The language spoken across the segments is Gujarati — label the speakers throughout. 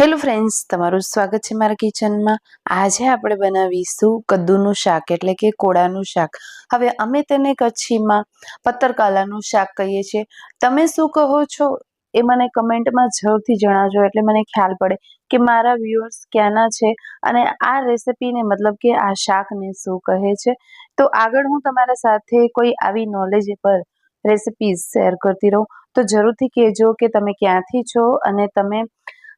Speaker 1: હેલો ફ્રેન્ડ્સ, તમારું સ્વાગત છે મારા કિચનમાં. આજે આપણે બનાવીશું કદ્દુનું શાક, એટલે કે કોળાનું શાક. હવે અમે તેને કચ્છીમાં પત્તરકાલાનું શાક કહીએ છીએ. તમે શું કહો છો એ મને કમેન્ટમાં જરૂરથી જણાવજો, એટલે મને ખ્યાલ પડે કે મારા વ્યુઅર્સ ક્યાંના છે અને આ રેસિપીને મતલબ કે આ શાકને શું કહે છે. તો આગળ હું તમારા સાથે કોઈ આવી નોલેજેબલ રેસિપીઝ શેર કરતી રહું. તો જરૂરથી કહેજો કે તમે ક્યાંથી છો અને તમે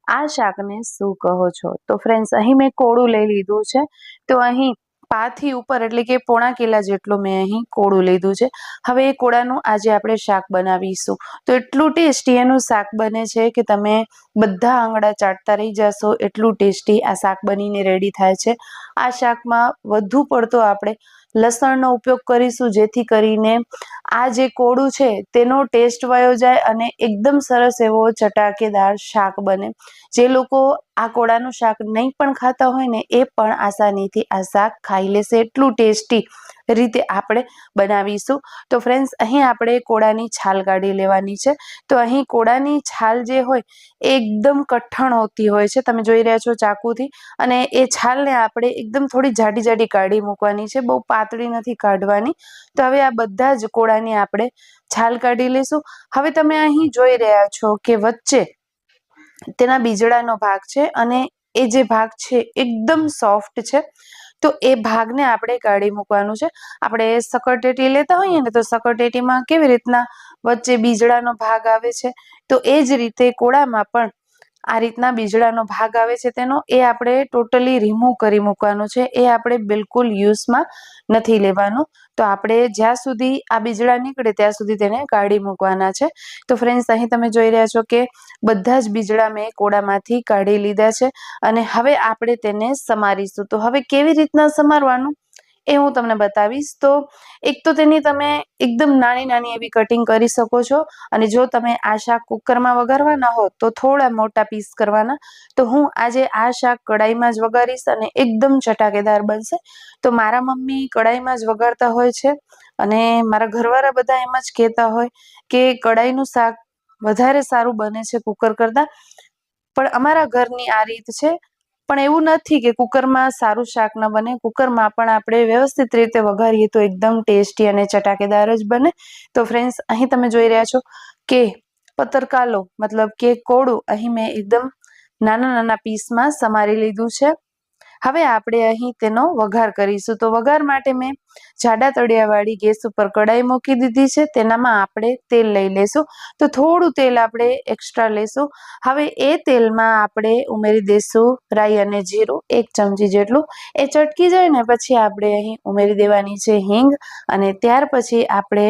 Speaker 1: આ શાકને શું કહો છો? તો ફ્રેન્ડ્સ અહીં મેં કોળું લઈ લીધું છે. તો અહીં પાથી ઉપર, એટલે કે પોણા કિલા જેટલું મેં અહીં કોળું લીધું છે. હવે એ કોળાનું આજે આપણે શાક બનાવીશું. તો એટલું ટેસ્ટી એનું શાક બને છે કે તમે બધા આંગળા ચાટતા રહી જશો, એટલું ટેસ્ટી આ શાક બનીને રેડી થાય છે. આ શાકમાં વધુ પડતો આપણે લસણનો ઉપયોગ કરીશું, જેથી કરીને આ જે કોળું છે તેનો ટેસ્ટ વયો જાય અને એકદમ સરસ એવો ચટાકેદાર શાક બને. જે લોકો આ કોળાનું શાક નહીં પણ ખાતા હોય ને, એ પણ આસાનીથી આ શાક ખાઈ લેશે. એટલું ટેસ્ટી રીતે આપણે બનાવીશું. તો ફ્રેન્ડ્સ અહીં આપણે કોળાની છાલ કાઢી લેવાની છે. તો અહીં કોળાની છાલ જે હોય, એકદમ કઠણ હોતી હોય છે. તમે જોઈ રહ્યા છો ચાકુથી. અને એ છાલને આપણે એકદમ થોડી જાડી જાડી કાઢી મૂકવાની છે. બહુ પાતળી નથી કાઢવાની. તો હવે આ બધા જ કોળાની આપણે છાલ કાઢી લઈશું હવે તમે અહીં જોઈ રહ્યા છો કે વચ્ચે તેના બીજડાનો ભાગ છે અને એ જે ભાગ છે, એકદમ સોફ્ટ છે. તો એ ભાગને આપણે કાઢી મૂકવાનું છે. આપણે સકરટેટી લેતા હોઈએ ને તો સકરટેટીમાં કેવી રીતના વચ્ચે બીજડાનો ભાગ આવે છે? તો એ જ રીતે કોળામાં પણ આ રીતના બીજડાનો ભાગ આવે છે તેનો, એ આપણે ટોટલી રિમૂવ કરી મૂકવાનો છે. એ આપણે બિલકુલ યુઝમાં નથી લેવાનું. તો આપણે જ્યાં સુધી આ બીજડા નીકળે ત્યાં સુધી તેને કાઢી મૂકવાના છે. તો ફ્રેન્ડ્સ અહીં તમે જોઈ રહ્યા છો કે બધા જ બીજડા મેં કોડામાંથી કાઢી લીધા છે અને હવે આપણે તેને સમારીશું. તો હવે કેવી રીતના સમારવાનું? એ હું તમને બતાવીશ. તો એક તો તેની તમે એકદમ નાની નાની એવી કટિંગ કરી શકો છો અને જો તમે આ શાક કુકરમાં વઘારવાના હો તો થોડા મોટા પીસ કરવાના. તો હું આજે આ શાક કડાઈમાં જ વઘારીશ અને એકદમ ચટાકેદાર બનશે. તો મારા મમ્મી કડાઈમાં જ વઘારતા હોય છે અને મારા ઘરવાળા બધા એમ જ કહેતા હોય કે કડાઈનું શાક વધારે સારું બને છે કુકર કરતાં. પણ અમારા ઘરની આ રીત છે પણ એવું નથી કે કુકરમાં સારું શાક ન બને. કુકરમાં પણ આપણે વ્યવસ્થિત રીતે વઘારીએ તો એકદમ ટેસ્ટી અને ચટાકેદાર જ બને. તો ફ્રેન્ડ્સ અહીં તમે જોઈ રહ્યા છો કે પતરકાલો, મતલબ કે કોળું અહીં મેં એકદમ નાના નાના પીસમાં સમારી લીધું છે. હવે આપણે અહીં તેનો વઘાર કરીશું. તો વઘાર માટે મેં જાડા તળિયાવાળી ગેસ ઉપર કડાઈ મૂકી દીધી છે. તેનામાં આપણે તેલ લઈ લેશું. તો થોડું તેલ આપણે એક્સ્ટ્રા લેશું. હવે એ તેલમાં આપણે ઉમેરી દઈશું રાઈ અને જીરું એક ચમચી જેટલું. એ ચટકી જાય ને પછી આપણે અહીં ઉમેરી દેવાની છે હિંગ અને ત્યાર પછી આપણે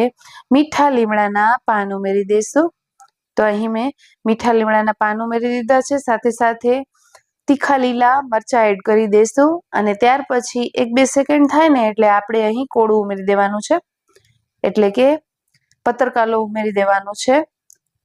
Speaker 1: મીઠા લીમડાના પાન ઉમેરી દઈશું તો અહીં મેં મીઠા લીમડાના પાન ઉમેરી દીધા છે. સાથે સાથે તીખા લીલા મરચા એડ કરી દઈશું અને ત્યાર પછી એક બે સેકન્ડ થાય ને એટલે આપણે અહીં કોળું ઉમેરી દેવાનું છે. એટલે કે પતરકાલો ઉમેરી દેવાનું છે.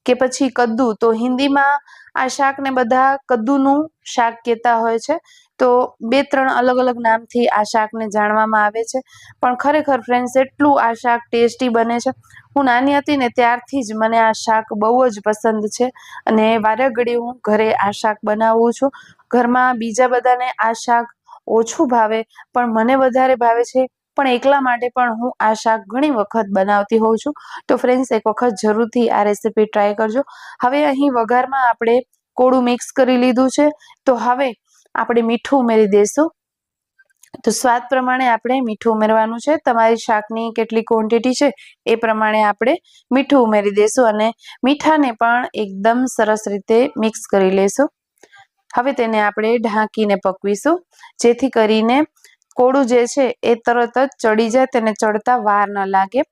Speaker 1: કે પછી કદ્દુ. તો હિન્દીમાં આ શાકને બધા કદ્દુનું શાક કહેતા હોય છે. તો બે ત્રણ અલગ અલગ નામથી આ શાકને જાણવામાં આવે છે. પણ ખરેખર ફ્રેન્ડ્સ એટલું આ શાક ટેસ્ટી બને છે. હું નાની હતી ને ત્યારથી જ મને આ શાક બહુ જ પસંદ છે અને વારેઘડી હું ઘરે આ શાક બનાવું છું. ઘરમાં બીજા બધાને આ શાક ઓછું ભાવે, પણ મને વધારે ભાવે છે. પણ એકલા માટે પણ હું આ શાક ઘણી વખત બનાવતી હોઉં છું. તો ફ્રેન્ડ્સ એક વખત જરૂરથી આ રેસીપી ટ્રાય કરજો. હવે અહીં વઘારમાં આપણે કોળું મિક્સ કરી લીધું છે. તો હવે આપણે મીઠું ઉમેરી દઈશું તો સ્વાદ પ્રમાણે આપણે મીઠું ઉમેરવાનું છે. તમારી શાકની કેટલી ક્વોન્ટિટી છે એ પ્રમાણે આપણે મીઠું ઉમેરી દઈશું અને મીઠાને પણ એકદમ સરસ રીતે મિક્સ કરી લઈશું હવે તેને આપણે ઢાંકીને પકવીશું. જેથી કરીને કોળું જે છે એ તરત જ ચડી જાય, તેને ચડતા વાર ન લાગે.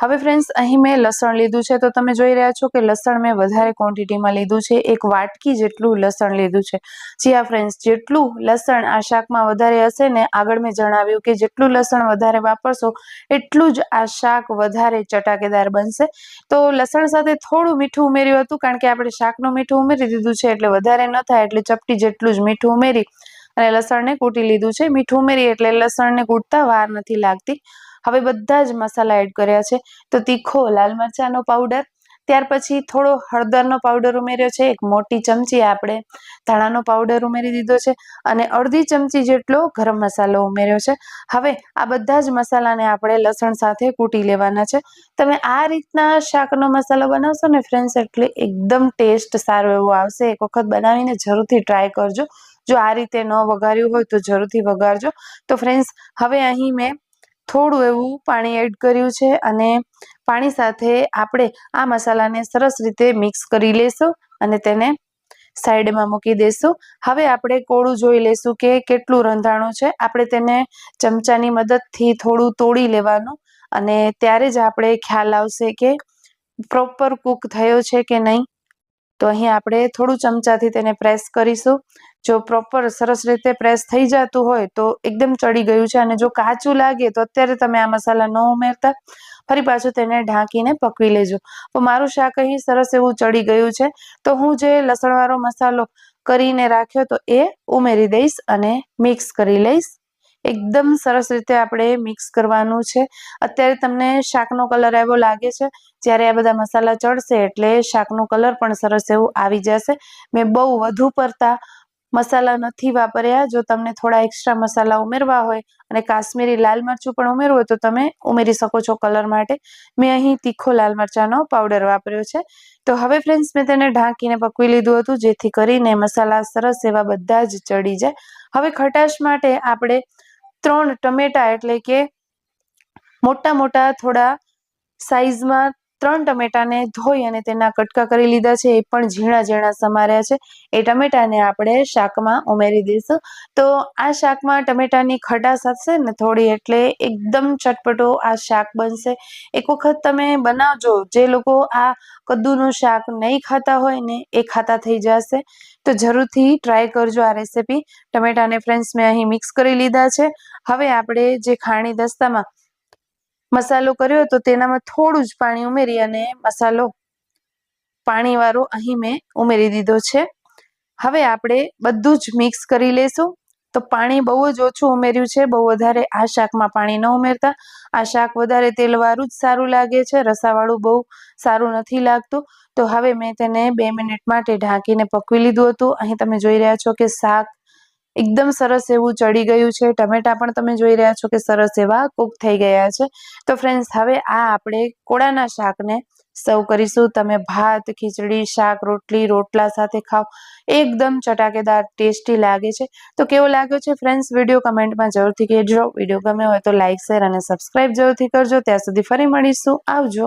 Speaker 1: હવે ફ્રેન્ડ્સ અહીં મેં લસણ લીધું છે, તો તમે જોઈ રહ્યા છો કે લસણ મેં વધારે ક્વોન્ટિટીમાં લીધું છે. એક વાટકી જેટલું લસણ લીધું છે. જી આ ફ્રેન્ડ્સ જેટલું લસણ આ શાકમાં વધારે હશે ને, આગળ મેં જણાવ્યું કે જેટલું લસણ વધારે વાપરશો, એટલું જ આ શાક વધારે ચટાકેદાર બનશે. તો લસણ સાથે થોડું મીઠું ઉમેર્યું હતું, કારણ કે આપણે શાકનું મીઠું ઉમેરી દીધું છે, એટલે વધારે ન થાય, એટલે ચપટી જેટલું જ મીઠું ઉમેરી અને લસણને કૂટી લીધું છે. મીઠું ઉમેરી એટલે લસણને કૂટતા વાર નથી લાગતી. હવે બધા જ મસાલા એડ કર્યા છે. તો તીખો લાલ મરચાંનો પાવડર ત્યાર પછી થોડો હળદરનો પાવડર ઉમેર્યો છે, એક મોટી ચમચી આપણે ધાણાનો પાવડર ઉમેરી દીધો છે અને અડધી ચમચી જેટલો ગરમ મસાલો ઉમેર્યો છે. હવે આ બધા જ મસાલાને આપણે લસણ સાથે કૂટી લેવાના છે. તમે આ રીતના શાકનો મસાલો બનાવશો ને ફ્રેન્ડ્સ એટલે એકદમ ટેસ્ટ સારો એવો આવશે. એક વખત બનાવીને જરૂરથી ટ્રાય કરજો. જો આ રીતે ન વઘાર્યું હોય તો જરૂરથી વઘારજો. તો ફ્રેન્ડ્સ હવે અહીં મેં થોડું એવું પાણી એડ કર્યું છે અને પાણી સાથે આપણે આ મસાલાને સરસ રીતે મિક્સ કરી લેશું અને તેને સાઈડમાં મૂકી દઈશું હવે આપણે કોળું જોઈ લેશું કે કેટલું રંધાણું છે. આપણે તેને ચમચાની મદદથી થોડું તોડી લેવાનું અને ત્યારે જ આપણે ખ્યાલ આવશે કે પ્રોપર કૂક થયો છે કે નહીં. તો અહીં આપણે થોડું ચમચાથી તેને પ્રેસ કરીશું. જો પ્રોપર સરસ રીતે પ્રેસ થઈ જતું હોય તો એકદમ ચડી ગયું છે અને જો કાચું લાગે તો અત્યારે તમે આ મસાલા ન ઉમેરતા. ફરી પાછું તેને ઢાંકીને પકવી લેજો. તો મારું શાક અહીં સરસ એવું ચડી ગયું છે. તો હું જે લસણવાળો મસાલો કરીને રાખ્યો તો એ ઉમેરી દઈશ અને મિક્સ કરી લઈશ. એકદમ સરસ રીતે આપણે મિક્સ કરવાનું છે. અત્યારે તમને શાકનો કલર એવો લાગે છે, જ્યારે આ બધા મસાલા ચડશે એટલે શાકનો કલર પણ સરસ એવું આવી જશે. મેં બહુ વધુ પડતા મસાલા નથી વાપર્યા. જો તમને થોડા એક્સ્ટ્રા મસાલા ઉમેરવા હોય અને કાશ્મીરી લાલ મરચું પણ ઉમેરવું હોય તો તમે ઉમેરી શકો છો કલર માટે. મેં અહીં તીખો લાલ મરચાંનો પાવડર વાપર્યો છે. તો હવે ફ્રેન્ડ્સ મેં તેને ઢાંકીને પકવી લીધું હતું, જેથી કરીને મસાલા સરસ એવા બધા જ ચડી જાય. હવે ખટાશ માટે આપણે ત્રણ ટમેટા એટલે કે મોટા મોટા થોડા સાઈઝમાં ત્રણ ટમેટાને ધોઈ અને તેના કટકા કરી લીધા છે, એ પણ ઝીણા ઝીણા સમાર્યા છે. એ ટમેટાને આપણે શાકમાં ઉમેરી દઈશું. તો આ શાકમાં ટમેટાની ખટાશ હશે ને થોડી એટલે એકદમ ચટપટો આ શાક બનશે. એક વખત તમે બનાવજો. જે લોકો આ કદ્દુનું શાક નહીં ખાતા હોય ને એ ખાતા થઈ જશે. તો જરૂરથી ટ્રાય કરજો આ રેસીપી. ટમેટાને ફ્રેન્ડ્સ મેં અહીં મિક્સ કરી લીધા છે. હવે આપણે જે ખાણી દસ્તામાં મસાલો કર્યો તો તેનામાં થોડું જ પાણી ઉમેરી અને મસાલો પાણીવાળો અહીં મેં ઉમેરી દીધો છે. હવે આપણે બધું જ મિક્સ કરી લેશું. તો પાણી બહુ જ ઓછું ઉમેર્યું છે. બહુ વધારે આ શાકમાં પાણી ન ઉમેરતા. આ શાક વધારે તેલવાળું જ સારું લાગે છે. રસાવાળું બહુ સારું નથી લાગતું. તો હવે મેં તેને બે મિનિટ માટે ઢાંકીને પકવી લીધું હતું. અહીં તમે જોઈ રહ્યા છો કે શાક એકદમ સરસ એવું ચડી ગયું છે. ટમેટા પણ તમે જોઈ રહ્યા છો કે સરસ એવા કૂક થઈ ગયા છે. તો ફ્રેન્ડ્સ હવે આ આપણે કોળાના શાકને સર્વ કરીશું. તમે ભાત, ખીચડી, શાક, રોટલી, રોટલા સાથે ખાઓ. એકદમ ચટાકેદાર, ટેસ્ટી લાગે છે. તો કેવો લાગ્યો છે ફ્રેન્ડ્સ વીડિયો કમેન્ટમાં જરૂરથી કહેજો. વીડિયો ગમે હોય તો લાઇક શેર અને સબસ્ક્રાઇબ જરૂરથી કરજો. ત્યાં સુધી ફરી મળીશું. આવજો.